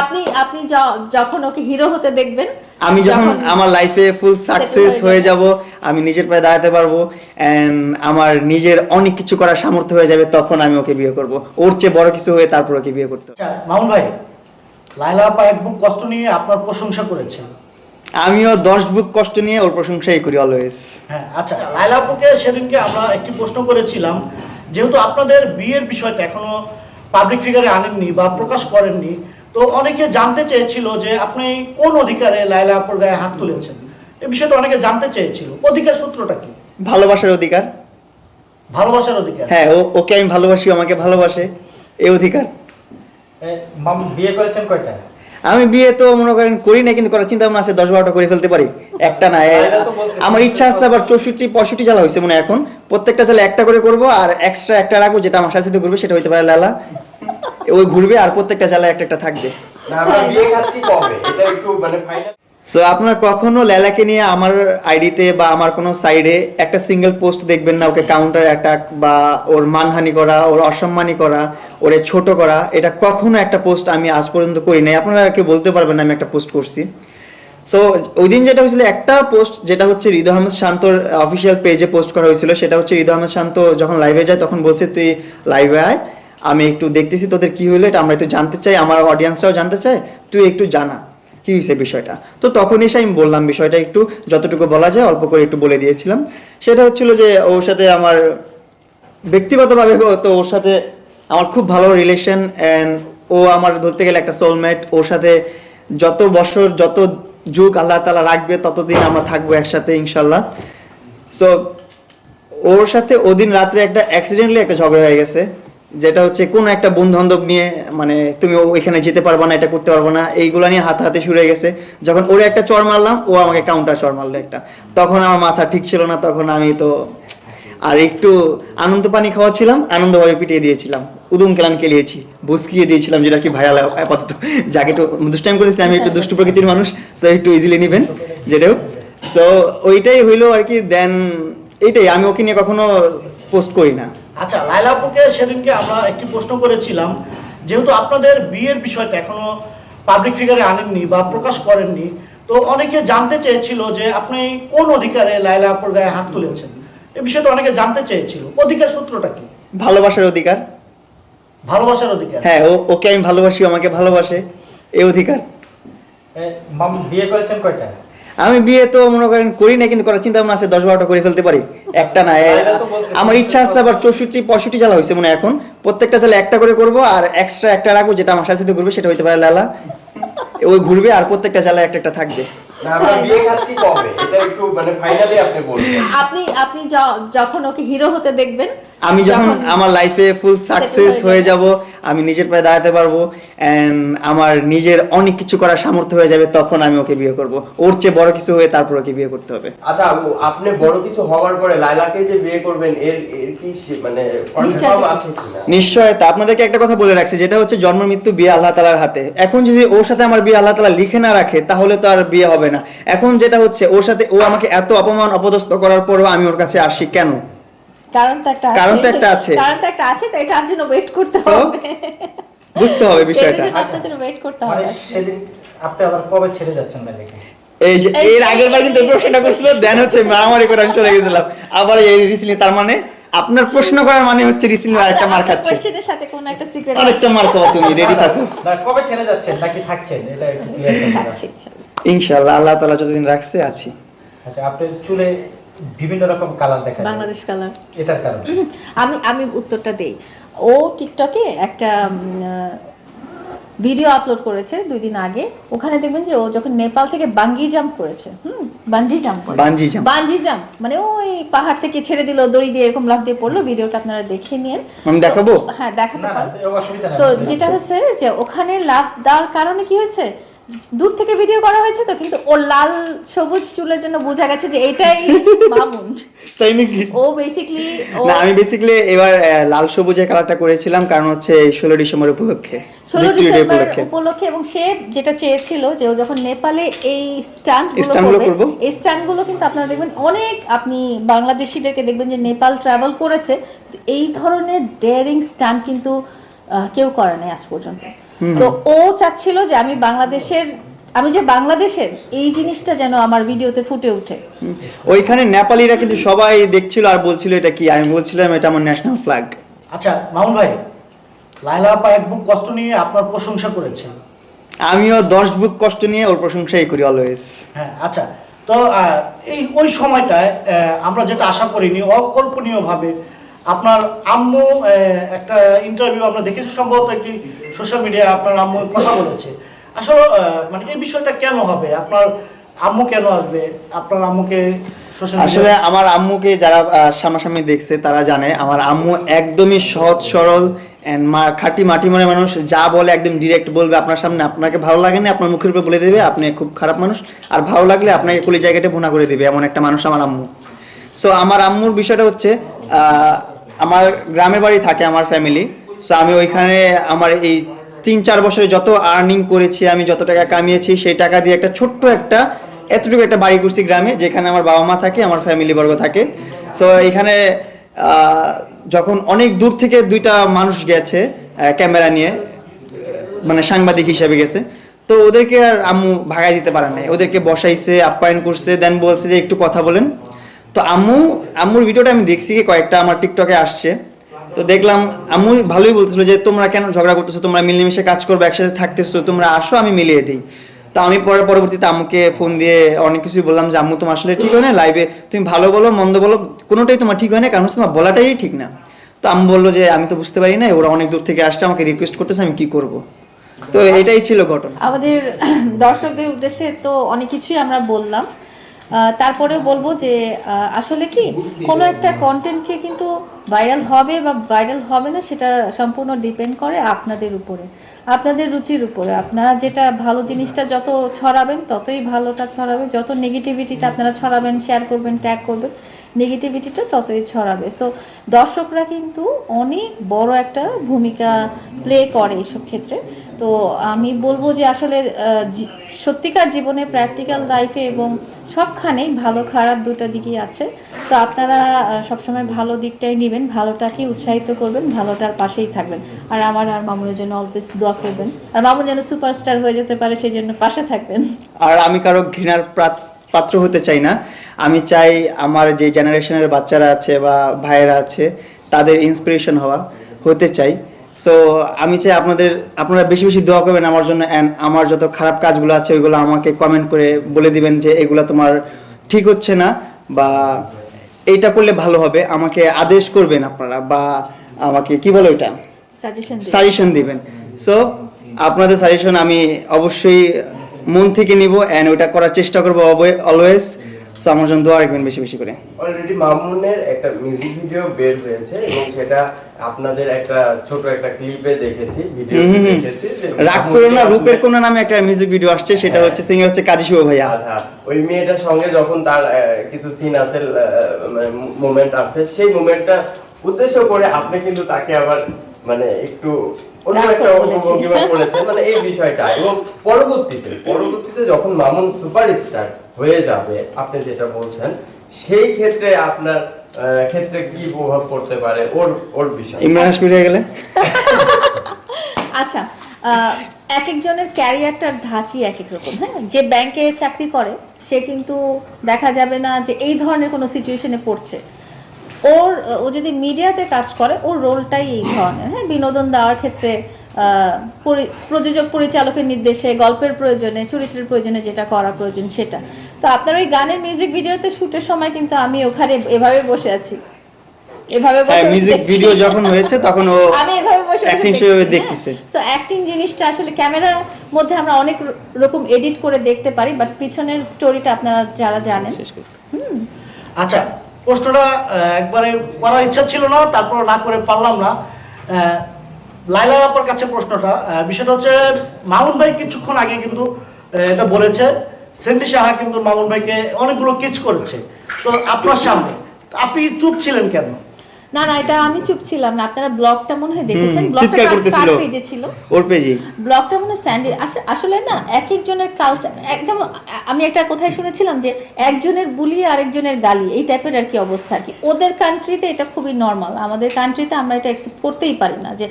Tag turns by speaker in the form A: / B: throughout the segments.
A: আপনি আপনি যখন ওকে হিরো হতে দেখবেন
B: আমি যখন আমার লাইফে ফুল সাকসেস
A: হয়ে
B: যাব। আমি নিজের পায়ে দাঁড়াতে পারব এন্ড আমার নিজের অনেক কিছু করার সামর্থ্য হয়ে যাবে তখন আমি ওকে বিয়ে করব। ওর চেয়ে বড় কিছু হয়ে তারপর ওকে বিয়ে করতে
C: আচ্ছা মামুন ভাই লাইলা আপা এক বুক কষ্ট নিয়ে আপনার প্রশংসা করেছেন।
B: আমিও দশ বুক কষ্ট নিয়ে ওর প্রশংসাই করি অলওয়েজ
C: হ্যাঁ আচ্ছা লাইলা আপুকে সেদিনকে আমরা একটি প্রশ্ন করেছিলাম যেহেতু আপনাদের বিয়ের বিষয়টা এখনও পাবলিক ফিগারে আনেননি বা প্রকাশ করেননি তো অনেকে জানতে চেয়েছিল যে আপনি কোন অধিকারে লাইলা আপুর গায়ে হাত তুলেছেন? এই বিষয়টা অনেকে জানতে চেয়েছিল। অধিকার সূত্রটা কি?
B: ভালোবাসার অধিকার।
C: ভালোবাসার অধিকার?
B: হ্যাঁ ও ওকে আমি ভালোবাসি ও আমাকে ভালোবাসে। এই অধিকার।
D: বিয়ে করেছেন কয়টা?
B: আমি বিয়ে তো মনে করেন করি না কিন্তু করার চিন্তা ভাবনা আছে দশ বারোটা করে ফেলতে পারি। একটা না। আমার ইচ্ছা আছে আবার চৌষট্টি পঁয়ষট্টি চালা হয়েছে মনে হয় এখন। প্রত্যেকটা চালে একটা করে করব আর এক্সট্রা একটা রাখব যেটা আমার সাথে সাথে ঘুরবে সেটা হইতে পারে লালা ওই ঘুরবে আর প্রত্যেকটা চালে একটা একটা থাকবে।
E: না আমরা বিয়ে খাচ্ছি কবে? এটা একটু মানে ফাইনাল
B: সো আপনার কখনো লেলাকে নিয়ে আমার আইডিতে বা আমার কোনো সাইডে একটা সিঙ্গেল পোস্ট দেখবেন না ওকে কাউন্টার অ্যাটাক বা ওর মানহানি করা ওর অসম্মানী করা ওরে ছোট করা এটা কখনো একটা পোস্ট আমি আজ পর্যন্ত করি নাই। আপনারা কেউ বলতে পারবেন না আমি একটা পোস্ট করছি। সো ওই দিন যেটা হয়েছিল একটা পোস্ট যেটা হচ্ছে হৃদয় আহমেদ শান্তর অফিসিয়াল পেজে পোস্ট করা হয়েছিল সেটা হচ্ছে হৃদয় আহমেদ শান্ত যখন লাইভে যায় তখন বলছে তুই লাইভে আয়। আমি একটু দেখতেছি তোদের কি হলো এটা আমরা একটু জানতে চাই, আমার অডিয়েন্সরাও জানতে চায়, তুই একটু জানা, কি হয়েছে বিষয়টা? তো তখন এসে আমি বললাম বিষয়টা একটু, যতটুকু বলা যায়, অল্প করে একটু বলে দিয়েছিলাম। সেটা হচ্ছিল যে, ওর সাথে আমার ব্যক্তিগতভাবে তো ওর সাথে আমার খুব ভালো রিলেশন অ্যান্ড ও আমার ধরতে গেলে একটা সোলমেট ওর সাথে যত বছর, যত যুগ আল্লাহ তালা রাখবে, ততদিন আমরা থাকব একসাথে ইনশাল্লাহ সো ওর সাথে ওদিন রাত্রে একটা অ্যাক্সিডেন্টলি একটা ঝগড়া হয়ে গেছে। যেটা হচ্ছে কোনো একটা বন্ধু বান্ধব নিয়ে মানে তুমি ওইখানে যেতে পারব না, এটা করতে পারব না, এইগুলো নিয়ে হাতে হাতে শুরু হয়ে গেছে। যখন ওরে একটা চর মারলাম, ও আমাকে কাউন্টার চর মারলো একটা। তখন আমার মাথা ঠিক ছিল না, তখন আমি তো আর একটু আনন্দ পানি খাওয়াচ্ছিলাম, আনন্দভাবে পিটিয়ে দিয়েছিলাম। উদুম কেলাম কেলিয়েছি, বুসকিয়ে দিয়েছিলাম, যেটা কি ভাইয়াল আপাতত। যাকে একটু দুষ্টাইম করেছি, আমি একটু দুষ্টু প্রকৃতির মানুষ সো একটু ইজিলি নেবেন, যেটা হোক। সো ওইটাই হইল আর কি দেন এইটাই, আমি ওকে নিয়ে কখনো পোস্ট করি না।
C: আচ্ছা লাইলা আপুকে সেদিনকে আমরা একটি প্রশ্ন করেছিলাম। যেহেতু আপনাদের বিয়ের বিষয়টা এখনও পাবলিক ফিগারে আনেননি বা প্রকাশ করেননি তো অনেকে জানতে চেয়েছিল যে আপনি কোন অধিকারে লাইলা আপুর গায়ে হাত তুলেছেন? এই বিষয়টা অনেকে জানতে চেয়েছিল। অধিকার সূত্রটা কি?
B: ভালোবাসার অধিকার।
C: ভালোবাসার অধিকার?
B: হ্যাঁ ও ওকে আমি ভালোবাসি আমাকে ভালোবাসে। এই অধিকার।
D: বিয়ে করেছেন কয়টা?
B: আমি বিয়ে তো মনে করেন করি না কিন্তু করার চিন্তা ভাবনা আছে দশ বারোটা করে ফেলতে পারি। একটা না। আমার ইচ্ছা আছে আবার চৌষট্টি পঁয়ষট্টি চালা হয়েছে মনে হয় এখন। প্রত্যেকটা চালে একটা করে করব আর এক্সট্রা একটা রাখব যেটা আমার সাথে সাথে ঘুরবে সেটা হইতে পারে লালা। ওই ঘুরবে আর প্রত্যেকটা চালে একটা একটা থাকবে।
E: না আমরা বিয়ে খাচ্ছি কবে? এটা একটু মানে ফাইনালি আপনি
A: আপনি আপনি যখন ওকে হিরো হতে দেখবেন
B: আমি যখন আমার লাইফে ফুল সাকসেস
A: হয়ে
B: যাব। আমি নিজের পায়ে দাঁড়াতে পারব এন্ড আমার নিজের অনেক কিছু করার সামর্থ্য হয়ে যাবে তখন আমি ওকে বিয়ে করব। ওর চেয়ে বড় কিছু হয়ে তারপর ওকে বিয়ে করতে হবে।
E: আচ্ছা আপু, আপনি বড় কিছু হওয়ার পরে লাইলাকে যে বিয়ে করবেন এর এর কি মানে কনফার্ম আছে কিনা?
B: নিশ্চয় তা আপনাদেরকে একটা কথা বলে রাখছি যেটা হচ্ছে জন্ম মৃত্যু বিয়ে আল্লাহ তালার হাতে। এখন যদি ওর সাথে আমার বিয়ে আল্লাহ তালা লিখে না রাখে তাহলে তো আর বিয়ে হবে না। এখন যেটা হচ্ছে ওর সাথে ও আমাকে এত অপমান অপদস্থ করার পরও আমি ওর কাছে আসি। কেন?
A: কারণ তো একটা
B: কারণ তো একটা আছে।
A: কারণ তো একটা আছে তো জন্য ওয়েট করতে হবে।
B: বুঝতে হবে বিষয়টা।
A: আপনাদের ওয়েট করতে
D: মানে
A: হবে
D: সেদিন আপনি আবার কবে ছেড়ে যাচ্ছেন
B: এই যে এর আগের বার কিন্তু প্রশ্নটা করছিল দেন হচ্ছে মারামারি করে আমি চলে গেছিলাম। আবার এই রিসিলি তার মানে আপনার প্রশ্ন করার মানে হচ্ছে রিসিলি আরেকটা মার খাচ্ছে
A: কোশ্চেনের সাথে কোন একটা সিক্রেট
B: আরেকটা মার খাওয়া তুমি রেডি থাকো।
D: না, কবে ছেড়ে যাচ্ছেন নাকি থাকছেন? এটা একটু ক্লিয়ার
A: আছে ইনশাআল্লাহ।
B: ইনশাআল্লাহ আল্লাহ তাআলা যতদিন রাখছে আছি।
D: আচ্ছা আপনার চুলে বিভিন্ন রকম কালার দেখা
A: বাংলাদেশ কালার
D: এটার কারণ।
A: আমি আমি উত্তরটা দেই। ও টিকটকে একটা ভিডিও আপলোড করেছে দুই দিন আগে। ওখানে দেখবেন যে ও যখন নেপাল থেকে বাঙ্গি জাম্প করেছে হুম বাঞ্জি জাম্প। বাঞ্জি জাম্প মানে ওই পাহাড় থেকে ছেড়ে দিল দড়ি দিয়ে এরকম লাফ দিয়ে পড়ল। ভিডিওটা আপনারা দেখে নিন।
B: আমি দেখাবো?
A: হ্যাঁ দেখাতে পারো। তো যেটা হচ্ছে যে ওখানে লাভ দেওয়ার কারণে কি হয়েছে? দূর থেকে ভিডিও করা হয়েছে তো কিন্তু ওর লাল সবুজ চুলের জন্য বোঝা গেছে যে এটাই মামুন।
B: তাই নাকি?
A: ও বেসিকলি ও
B: না আমি বেসিক্যালি এবার লাল সবুজের কালারটা করেছিলাম কারণ হচ্ছে ষোলো ডিসেম্বর উপলক্ষে
A: ষোলো
B: Victory Day
A: ডিসেম্বর
B: উপলক্ষে।
A: এবং সে যেটা চেয়েছিল যে ও যখন নেপালে এই স্টান্ট
B: Stunt-গুলো
A: করবে এই স্টান্টগুলো কিন্তু আপনারা দেখবেন অনেক আপনি বাংলাদেশিদেরকে দেখবেন যে নেপাল ট্রাভেল করেছে এই ধরনের ডেয়ারিং স্ট্যান্ড কিন্তু কেউ করে নাই আজ পর্যন্ত। তো ও চাচ্ছিল যে আমি বাংলাদেশের আমি যে বাংলাদেশের এই জিনিসটা যেন আমার ভিডিওতে ফুটে ওঠে।
B: ওইখানে নেপালিরা কিন্তু সবাই দেখছিল আর বলছিল এটা কি? আমি বলছিলাম এটা আমার ন্যাশনাল ফ্ল্যাগ
C: আচ্ছা মামুন ভাই লাইলা আপা এক বুক কষ্ট নিয়ে আপনার প্রশংসা করেছেন।
B: আমিও দশ বুক কষ্ট নিয়ে ওর প্রশংসাই করি অলওয়েজ
C: হ্যাঁ আচ্ছা তো আহ, এই ওই সময়টায় আহ, আমরা যেটা আশা করিনি অকল্পনীয়ভাবে আপনার আম্মু একটা ইন্টারভিউ আমরা দেখেছি, সম্ভবত একটি সোশ্যাল মিডিয়ায় আপনার আম্মু কথা বলেছে। আসলে মানে এই বিষয়টা কেন হবে? আপনার আম্মু কেন আসবে? আপনার আম্মুকে
B: আসলে আমার আম্মুকে যারা সামনাসামনি দেখছে, তারা জানে, আমার আম্মু একদমই সহজ, সরল খাঁটি মাটি মনে মানুষ। যা বলে একদম ডিরেক্ট বলবে আপনার সামনে। আপনাকে ভালো লাগে না, আপনার মুখের উপরে বলে দেবে, আপনি খুব খারাপ মানুষ। আর ভালো লাগলে আপনাকে কলি জায়গাটা ভুনা করে দেবে, এমন একটা মানুষ আমার আম্মু। সো আমার আম্মুর বিষয়টা হচ্ছে আমার গ্রামের বাড়ি থাকে আমার ফ্যামিলি সো আমি ওইখানে আমার এই তিন চার বছরে যত আর্নিং করেছি, আমি যত টাকা কামিয়েছি, সেই টাকা দিয়ে একটা ছোট্ট একটা, এতটুকু একটা বাড়ি করছি গ্রামে, যেখানে আমার বাবা মা থাকে, আমার ফ্যামিলি বর্গ থাকে। সো এখানে যখন অনেক দূর থেকে দুইটা মানুষ গেছে ক্যামেরা নিয়ে মানে সাংবাদিক হিসাবে গেছে, তো ওদেরকে আর আম্মু ভাগাই দিতে পারে নাই। ওদেরকে বসাইছে, আপ্যায়ন করছে দেন বলছে যে একটু কথা বলেন। তো আম্মু, আম্মুর ভিডিওটা আমি দেখছি কয়েকটা, আমার টিকটকে আসছে। তো দেখলাম, আম্মু ভালোই বলছিল যে, তোমরা কেন ঝগড়া করতেছো? তোমরা মিলেমিশে কাজ করবে, একসাথে থাকতেছো, তোমরা আসো, আমি মিলিয়ে দিই। তো আমি পরে পরবর্তীতে আম্মুকে ফোন দিয়ে অনেক কিছুই বললাম যে, আম্মু, তোমার আসলে ঠিক হয় না? লাইভে তুমি ভালো বলো, মন্দ বলো, কোনোটাই তোমার ঠিক হয় না, কারণ তোমার বলাটাই ঠিক না। তো আম্মু বলল যে, আমি তো বুঝতে পারি না ওরা অনেক দূর থেকে আসছে, আমাকে রিকোয়েস্ট করতেছে, আমি কি করব? তো এটাই ছিল ঘটনা।
A: আমাদের দর্শকদের উদ্দেশ্যে তো অনেক কিছুই আমরা বললাম। তারপরে বলব যে আসলে কি, কোনো একটা কন্টেন্টকে কিন্তু ভাইরাল হবে বা ভাইরাল হবে না, সেটা সম্পূর্ণ ডিপেন্ড করে আপনাদের উপরে, আপনাদের রুচির উপরে। আপনারা যেটা ভালো জিনিসটা যত ছড়াবেন, ততই ভালোটা ছড়াবে। যত নেগেটিভিটিটা আপনারা ছড়াবেন শেয়ার করবেন ট্যাগ করবেন নেগেটিভিটিটা ততই ছড়াবে। সো দর্শকরা কিন্তু অনেক বড় একটা ভূমিকা প্লে করে এইসব ক্ষেত্রে। তো আমি বলব যে আসলে সত্যিকার জীবনে প্র্যাকটিক্যাল লাইফে এবং সবখানেই ভালো খারাপ দুটো দিকই আছে। তো আপনারা সবসময় ভালো দিকটাই নেবেন ভালোটাকে উৎসাহিত করবেন, ভালোটার পাশেই থাকবেন। আর আমার আর মামুনের জন্য অলওয়েজ দোয়া করবেন। আর মামুন যেন সুপারস্টার হয়ে যেতে পারে, সেই জন্য পাশে থাকবেন।
B: আর আমি কারও ঘৃণার পাত্র হতে চাই না। আমি চাই আমার যে জেনারেশনের বাচ্চারা আছে বা ভাইয়েরা আছে, তাদের ইন্সপিরেশন হওয়া, হতে চাই। সো আমি চাই আপনাদের আপনারা বেশি বেশি দোয়া করবেন আমার জন্য অ্যান্ড আমার যত খারাপ কাজগুলো আছে ওইগুলো আমাকে কমেন্ট করে বলে দিবেন যে এগুলো তোমার ঠিক হচ্ছে না বা এইটা করলে ভালো হবে। আমাকে আদেশ করবেন আপনারা বা আমাকে কি বলে ওইটা?
A: সাজেশন
B: সাজেশন দিবেন। সো আপনাদের সাজেশন আমি অবশ্যই মন থেকে নিব অ্যান্ড ওইটা করার চেষ্টা করব অলওয়েজ সো আমার জন্য দোয়া রাখবেন বেশি বেশি করে।
E: অলরেডি মামুনের একটা মিউজিক ভিডিও বের হয়েছে এবং সেটা আপনাদের একটা ছোট একটা ক্লিপে দেখেছি ভিডিও। দেখেছি
B: রাগ করো না রূপের কোনা নামে একটা মিউজিক ভিডিও আসছে সেটা হচ্ছে সিঙ্গার হচ্ছে কাজী শুভ ভাইয়া।
E: আচ্ছা ওই মেয়েটার সঙ্গে যখন তার কিছু সিন আছে মানে মোমেন্ট আছে সেই মোমেন্টটা উদ্দেশ্য করে আপনি কিন্তু তাকে আবার মানে একটু মানে এই বিষয়টা। এবং পরবর্তীতে পরবর্তীতে যখন মামুন সুপারস্টার হয়ে যাবে আপনি যেটা বলছেন সেই ক্ষেত্রে আপনার ক্ষেত্রে কি প্রভাব পড়তে পারে? ওর ওর বিষয়।
B: ইমরান হাসমির হয়ে গেলে?
A: আচ্ছা আহ, এক একজনের ক্যারিয়ারটার ধাঁচই এক এক রকম হ্যাঁ? যে ব্যাংকে চাকরি করে সে কিন্তু দেখা যাবে না যে এই ধরনের কোনো সিচুয়েশনে পড়ছে। ওর ও যদি মিডিয়াতে কাজ করে ওর রোলটাই এই ধরনের। হ্যাঁ বিনোদন দেওয়ার ক্ষেত্রে আহ, প্রযোজক পরিচালকের নির্দেশে গল্পের প্রয়োজনে চরিত্রের প্রয়োজনে যেটা করা প্রয়োজন সেটা। তো আপনার ওই গানের মিউজিক ভিডিওতে শুটের সময় কিন্তু আমি ওখানে এভাবে বসে আছি। এভাবে বসে
B: হ্যাঁ মিউজিক ভিডিও যখন হয়েছে তখন ও
A: আমি এভাবে বসে
B: অ্যাক্টিং
A: হ্যাঁ।
B: দেখতেছে।
A: সো অ্যাক্টিং জিনিসটা আসলে ক্যামেরার মধ্যে আমরা অনেক রকম এডিট করে দেখতে পারি বাট পিছনের স্টোরিটা আপনারা যারা জানেন।
C: আচ্ছা প্রশ্নটা একবারে করার ইচ্ছা ছিল না, তারপর না করে পারলাম না। লাইলা আপার কাছে প্রশ্নটা বিষয়টা হচ্ছে, মামুন ভাই কিছুক্ষণ আগে কিন্তু এটা বলেছে, সেন্ডি সাহা কিন্তু মামুন ভাইকে অনেকগুলো কিচ করেছে। তো আপনার সামনে, আপনি চুপ ছিলেন কেন?
A: না না এটা আমি চুপ ছিলাম না আপনারা ব্লগটা মনে হয় দেখেছেন? ব্লগটা কার- পেজে ছিল?
B: ওর পেজি।
A: ব্লগটা মনে হয় স্যান্ডি আচ্ছা আসলে না এক একজনের কালচার যেমন আমি একটা কোথায় শুনেছিলাম যে একজনের বুলি আরেকজনের গালি এই টাইপের আর কি অবস্থা আর কি। ওদের কান্ট্রিতে এটা খুবই নর্মাল আমাদের কান্ট্রিতে আমরা এটা অ্যাকসেপ্ট করতেই পারি না যে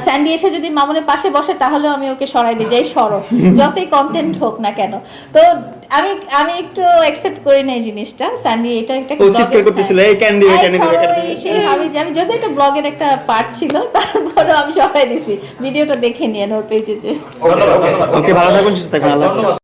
A: স্যান্ডি এসে যদি মামুনের পাশে বসে তাহলেও আমি ওকে সরাই দিই যাই সরো যতই কন্টেন্ট হোক না কেন। তো আমি আমি একটু অ্যাকসেপ্ট করি না এই জিনিসটা। স্যান্ডি এটা একটা
B: ও চিৎকার
A: blogger-
B: করতেছিল, এই ক্যান দিবে, ক্যান দিবে,
A: সেই আমি আমি যদি একটা ব্লগের একটা পার্ট ছিল তারপরেও আমি সরাই দিছি। ভিডিওটা দেখে নিয়ে ওর পেজে
B: ওকে ভালো থাকুন সুস্থ থাকুন আল্লাহ